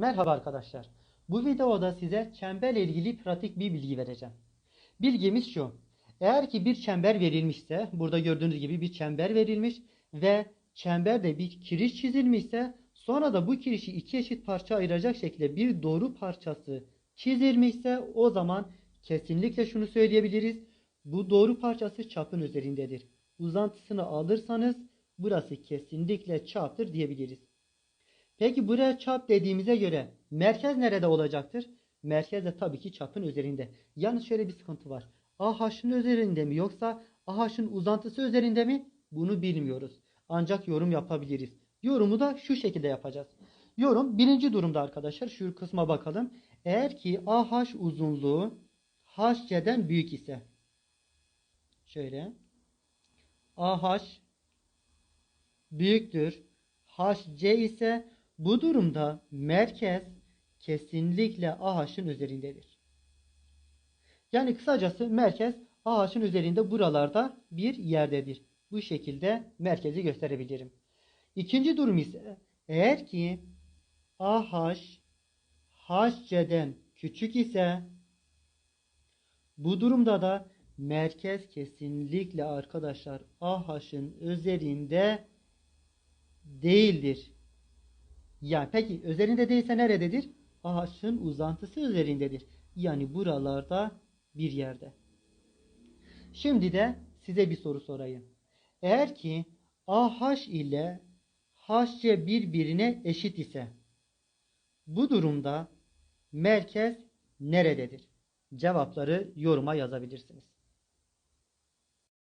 Merhaba arkadaşlar. Bu videoda size çemberle ilgili pratik bir bilgi vereceğim. Bilgimiz şu. Eğer ki bir çember verilmişse, burada gördüğünüz gibi bir çember verilmiş ve çemberde bir kiriş çizilmişse, sonra da bu kirişi iki eşit parça ayıracak şekilde bir doğru parçası çizilmişse o zaman kesinlikle şunu söyleyebiliriz. Bu doğru parçası çapın üzerindedir. Uzantısını alırsanız burası kesinlikle çaptır diyebiliriz. Peki buraya çap dediğimize göre merkez nerede olacaktır? Merkez de tabii ki çapın üzerinde. Yalnız şöyle bir sıkıntı var. AH'ın üzerinde mi yoksa AH'ın uzantısı üzerinde mi? Bunu bilmiyoruz. Ancak yorum yapabiliriz. Yorumu da şu şekilde yapacağız. Yorum birinci durumda arkadaşlar. Şu kısma bakalım. Eğer ki AH uzunluğu HC'den büyük ise şöyle AH büyüktür HC ise bu durumda merkez kesinlikle AH'ın üzerindedir. Yani kısacası merkez AH'ın üzerinde buralarda bir yerdedir. Bu şekilde merkezi gösterebilirim. İkinci durum ise eğer ki AH HC'den küçük ise bu durumda da merkez kesinlikle arkadaşlar AH'ın üzerinde değildir. Yani peki üzerinde değilse nerededir? AH'ın uzantısı üzerindedir. Yani buralarda bir yerde. Şimdi de size bir soru sorayım. Eğer ki AH ile HC birbirine eşit ise bu durumda merkez nerededir? Cevapları yoruma yazabilirsiniz.